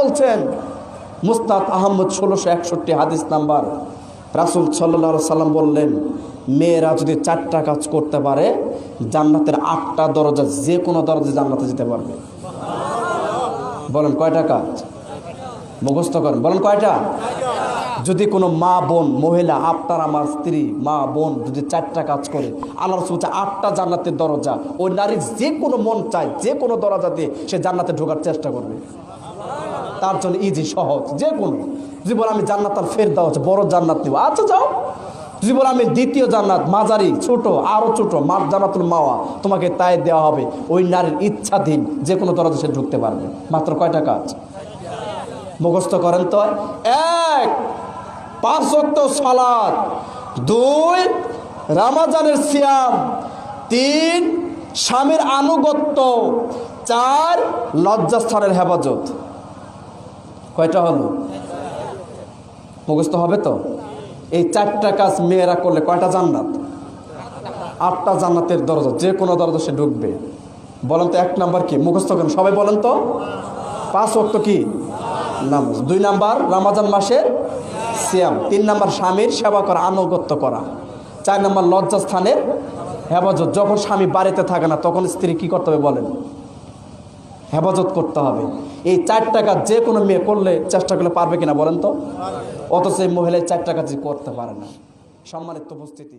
বলছেন, মুস্তাদ আহমদ ষোলোশো একষট্টি হাদিস নাম্বার। রাসুল সাল্লা সাল্লাম বললেন, মেয়েরা যদি চারটা কাজ করতে পারে, জান্নাতের আটটা দরজা যে কোনো দরজা জান্নাতে যেতে পারবে। বলেন কয়টা কাজ? মুখস্থ করেন। বলেন কয়টা? যদি কোনো মা বোন, মহিলা, আপনার আমার স্ত্রী, মা বোন যদি চারটা কাজ করে, আল্লাহ রসুল আটটা জান্নাতের দরজা। ওই নারীর যে কোনো মন চায় যে কোনো দরজা দিয়ে সে জান্নাতে ঢোকার চেষ্টা করবে। তার জন্য ইজি সহজ যে কোনো যদি বলে আমি জান্নাত আর ফের দেওয়া হচ্ছে, বড় জান্নাত নেব। আচ্ছা যাও। যদি বলে আমি দ্বিতীয় জান্নাত মাঝারি ছোট আরও ছোট মা জান্নাতুল মাওয়া, তোমাকে তাই দেওয়া হবে, ওই নারীর ইচ্ছাধীন যে কোনো দরজা সে ঢুকতে পারবে। মাত্র কয়টা কাজ? মুখস্থ করেন তো। এক, পাঁচ সালাদ দুই, রামাজানের সিয়াম। তিন, স্বামীর আনুগত্য। চার, লজ্জাস্থানের হেফাজত। কয়টা হলো? মুখস্থ হবে তো? এই চারটা কাজ মেয়েরা করলে কয়টা জান্নাত? আটটা জান্নাতের দরজা, যে কোনো দরজা সে ঢুকবে। বলেন তো এক নাম্বার কি? মুখস্থ করেন। সবাই বলেন তো? পাঁচ ওয়াক্ত কি? নামাজ। দুই নাম্বার, রামাজান মাসের সিয়াম। তিন নাম্বার, স্বামীর সেবা করা, আনুগত্য করা। চার নাম্বার, লজ্জাস্থানের হেফাজত। যখন স্বামী বাড়িতে থাকে না, তখন স্ত্রী কি করতে হবে বলেন? হেফাজত করতে হবে। এই চার টাকা যে কোনো মেয়ে করলে চেষ্টা করলে পারবে কিনা বলেন তো? অথচ এই মহিলা চার টাকা যে করতে পারে না। সম্মানিত উপস্থিতি।